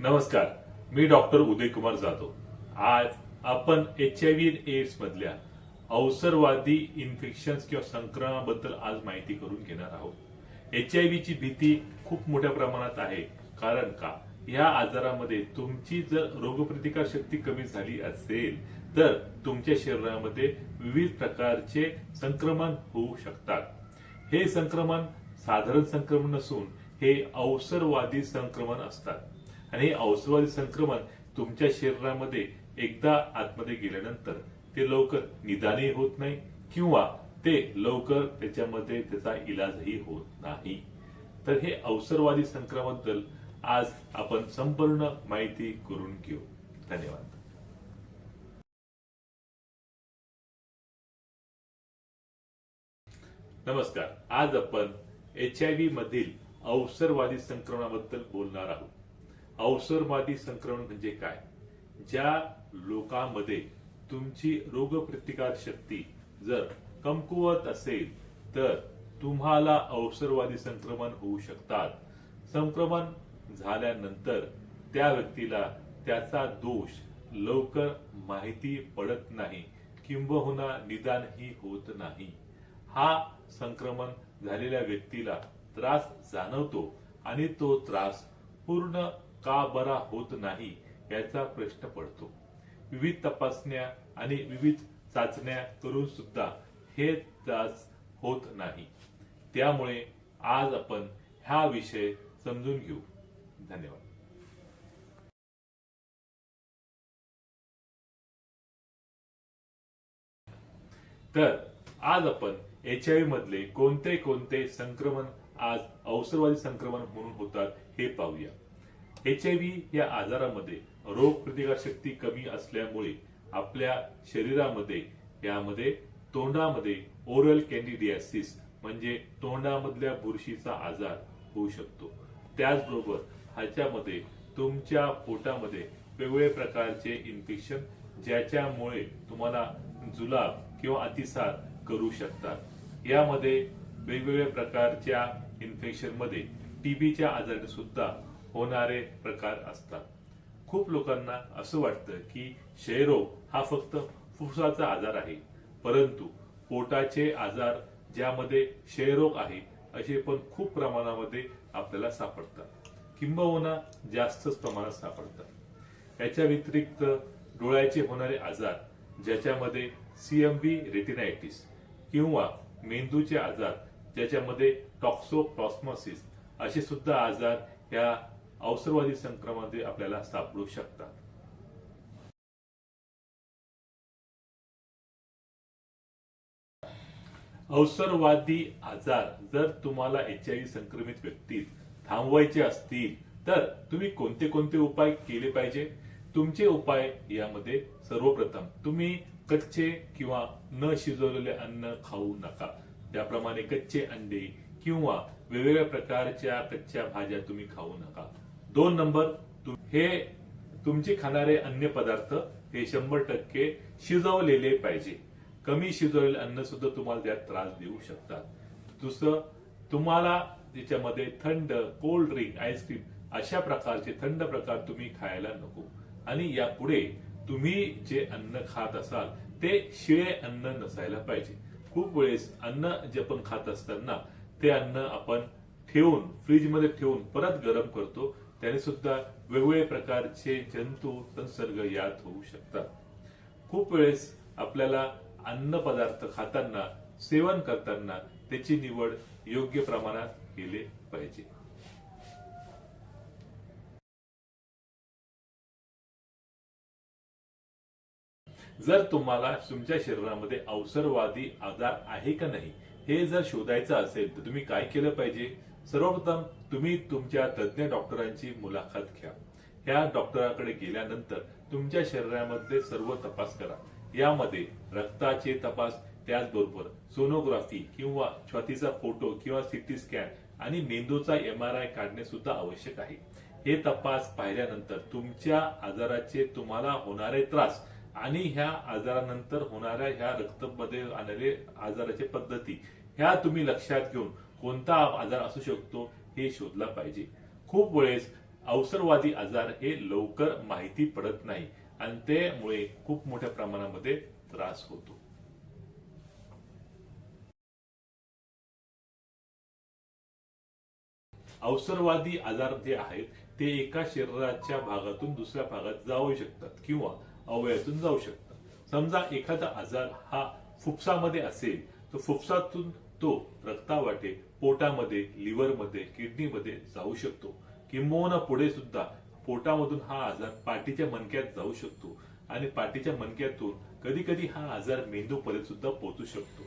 नमस्कार मी डॉक्टर उदय कुमार जाधव. आज आपण एच आय व्ही एड्स मधल्या अवसरवादी इन्फेक्शन किंवा संक्रमणाबद्दल आज माहिती करून घेणार आहोत. एच आय ची भीती खूप मोठ्या प्रमाणात आहे. कारण का? या आजारामध्ये तुमची जर रोगप्रतिकार शक्ती कमी झाली असेल तर तुमच्या शरीरामध्ये विविध प्रकारचे संक्रमण होऊ शकतात. हे संक्रमण साधारण संक्रमण नसून हे अवसरवादी संक्रमण असतात. आणि हे अवसरवादी संक्रमण तुमच्या शरीरामध्ये एकदा आतमध्ये गेल्यानंतर ते लवकर निदानही होत नाही किंवा ते लवकर त्याच्यामध्ये त्याचा इलाजही होत नाही. तर हे अवसरवादी संक्रमणाबद्दल आज आपण संपूर्ण माहिती करून घेऊ. धन्यवाद. नमस्कार. आज आपण एच आय व्ही मधील अवसरवादी संक्रमणाबद्दल बोलणार आहोत. अवसरवादी संक्रमण म्हणजे काय? ज्या लोकांमध्ये तुमची रोगप्रतिकार शक्ती जर कमकुवत असेल तर तुम्हाला अवसरवादी संक्रमण होऊ शकतात. संक्रमण झाल्यानंतर त्या व्यक्तीला त्याचा दोष लवकर माहिती पडत नाही किंबहुना निदानही होत नाही. हा संक्रमण झालेल्या व्यक्तीला त्रास जाणवतो आणि तो त्रास पूर्ण का बरा होत नाही याचा प्रश्न पडतो. विविध तपासण्या आणि विविध चाचण्या करून सुद्धा हे त्रास होत नाही. त्यामुळे आज आपण हा विषय समजून घेऊ. धन्यवाद. तर आज आपण एच आय मधले कोणते कोणते संक्रमण आज अवसरवादी संक्रमण म्हणून होतात हे पाहूया. एच आय व्ही या आजारामध्ये रोग प्रतिकार शक्ती कमी असल्यामुळे आपल्या शरीरामध्ये यामध्ये तोंडामध्ये ओरल कॅन्डिडियासिस म्हणजे तोंडामधल्या बुरशीचा आजार होऊ शकतो. त्याचबरोबर ह्याच्यामध्ये तुमच्या पोटामध्ये वेगवेगळ्या प्रकारचे इन्फेक्शन ज्याच्यामुळे तुम्हाला जुलाब किंवा अतिसार करू शकतात. यामध्ये वेगवेगळ्या प्रकारच्या इन्फेक्शनमध्ये टीबीच्या आजाराने सुद्धा होणारे प्रकार असतात. खूप लोकांना असं वाटतं की क्षयरोग हा फक्त फुफ्फुसाचा आजार आहे परंतु पोटाचे आजार ज्यामध्ये क्षयरोग आहे असे पण खूप प्रमाणामध्ये आपल्याला सापडतात. किंबहुना जास्तच प्रमाणात सापडतात. याच्या व्यतिरिक्त डोळ्याचे होणारे आजार ज्याच्यामध्ये सीएमबी रेटिनायटिस किंवा मेंदूचे आजार ज्याच्यामध्ये टॉक्सोप्लॉस्मोसिस असे सुद्धा आजार या अवसरवादी संक्रमणामध्ये आपल्याला सापडू शकतात. अवसरवादी आजार जर तुम्हाला एच आय व्ही संक्रमित व्यक्तीत थांबवायचे असतील तर तुम्ही कोणते कोणते उपाय केले पाहिजे? तुमचे उपाय यामध्ये सर्वप्रथम तुम्ही कच्चे किंवा न शिजवलेले अन्न खाऊ नका. त्याप्रमाणे कच्चे अंडे किंवा वेगवेगळ्या प्रकारच्या कच्च्या भाज्या तुम्ही खाऊ नका. दोन नंबर हे तुमचे खाणारे अन्य पदार्थ हे शंभर टक्के शिजवलेले पाहिजे. कमी शिजवलेले अन्न सुद्धा तुम्हाला त्यात त्रास देऊ शकतात. दुसरं तुम्हाला त्याच्यामध्ये थंड कोल्ड ड्रिंक आईस्क्रीम अशा प्रकारचे थंड प्रकार तुम्ही खायला नको. आणि यापुढे तुम्ही जे अन्न खात असाल ते शिळे अन्न नसायला पाहिजे. खूप वेळेस अन्न जे आपण खात असताना ते अन्न आपण ठेवून फ्रीजमध्ये ठेवून परत गरम करतो. त्याने सुद्धा वेगवेगळे प्रकारचे जंतू संसर्ग यात होऊ शकतात. खूप वेळेस आपल्याला अन्न पदार्थ खाताना सेवन करताना त्याची निवड योग्य प्रमाणात केले पाहिजे. जर तुम्हाला तुमच्या शरीरामध्ये अवसरवादी आजार आहे का नाही हे जर शोधायचं असेल तर तुम्ही काय केलं पाहिजे? सर्वप्रथम तुम्ही तुमच्या तज्ज्ञ डॉक्टरांची मुलाखत घ्या. ह्या डॉक्टरांकडे गेल्यानंतर तुमच्या शरीरामधले सर्व तपास करा. यामध्ये रक्ताचे तपास त्याचबरोबर सोनोग्राफी किंवा छातीचा फोटो किंवा सिटी स्कॅन आणि मेंदूचा एम आर आय काढणे सुद्धा आवश्यक आहे. हे तपास पाहिल्यानंतर तुमच्या आजाराचे तुम्हाला होणारे त्रास आणि ह्या आजारानंतर होणाऱ्या ह्या रक्तमध्ये आलेले आजाराच्या पद्धती ह्या तुम्ही लक्षात घेऊन कोणता आजार असू शकतो हे शोधला पाहिजे. खूप वेळेस अवसरवादी आजार हे लवकर माहिती पडत नाही आणि त्यामुळे खूप मोठ्या प्रमाणामध्ये त्रास होतो. अवसरवादी आजार जे आहेत ते एका शरीराच्या भागातून दुसऱ्या भागात जाऊ शकतात किंवा अवयवातून जाऊ शकतात. समजा एखादा आजार हा फुफ्सामध्ये असेल तर फुफ्सातून तो रक्तावाटे पोटामध्ये लिव्हरमध्ये किडनीमध्ये जाऊ शकतो. किंबहुना पुढे सुद्धा पोटामधून हा आजार पाठीच्या मणक्यात जाऊ शकतो आणि पाठीच्या मणक्यातून कधी कधी हा आजार मेंदूपर्यंत सुद्धा पोहोचू शकतो.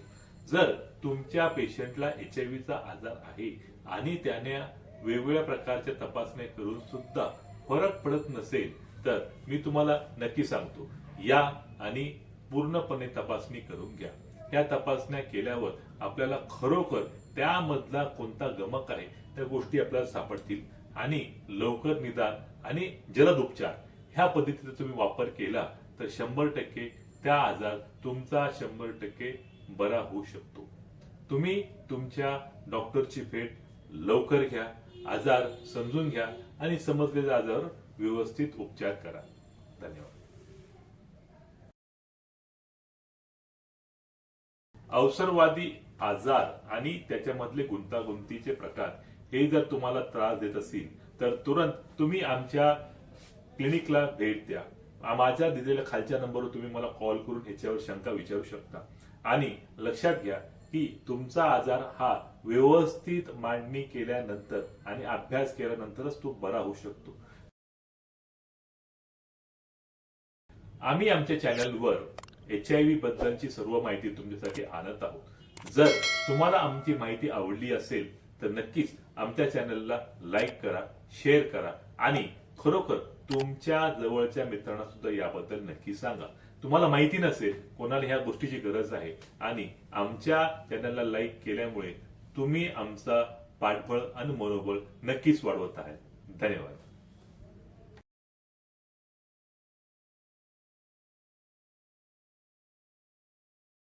जर तुमच्या पेशंटला एच आय चा आजार आहे आणि त्याने वेगवेगळ्या प्रकारच्या तपासण्या करून सुद्धा फरक पडत नसेल तर मी तुम्हाला नक्की सांगतो या आणि पूर्णपणे तपासणी करून घ्या. या तपासण्या केल्यावर आपल्याला खरोखर त्यामधला कोणता गमक आहे त्या गोष्टी आपल्याला सापडतील. आणि लवकर निदान आणि जलद उपचार ह्या पद्धतीचा तुम्ही वापर केला तर शंभर टक्के त्या आजार तुमचा शंभर टक्के बरा होऊ शकतो. तुम्ही तुमच्या डॉक्टरची भेट लवकर घ्या आजार समजून घ्या आणि समजलेल्या आजारावर व्यवस्थित उपचार करा. धन्यवाद. अवसरवादी आजार आणि त्याच्यामधले गुंतागुंतीचे प्रकार हे जर तुम्हाला त्रास देत असतील तर तुरंत तुम्ही आमच्या क्लिनिकला भेट द्या. माझ्या दिलेल्या खालच्या नंबरवर तुम्ही मला कॉल करून ह्याच्यावर शंका विचारू शकता. आणि लक्षात घ्या की तुमचा आजार हा व्यवस्थित मांडणी केल्यानंतर आणि अभ्यास केल्यानंतरच तो बरा होऊ शकतो. आम्ही आमच्या चॅनलवर एच आय व्ही बद्दलची सर्व माहिती तुमच्यासाठी आणत आहोत. जर तुम्हाला आमची माहिती आवडली असेल तर नक्कीच आमच्या चॅनलला लाईक करा शेअर करा आणि खरोखर तुमच्या जवळच्या मित्रांना सुद्धा याबद्दल नक्की सांगा. तुम्हाला माहिती नसेल कोणाला ह्या गोष्टीची गरज आहे आणि आमच्या चॅनलला लाईक केल्यामुळे तुम्ही आमचा पाठबळ आणि मनोबळ नक्कीच वाढवत आहात धन्यवाद.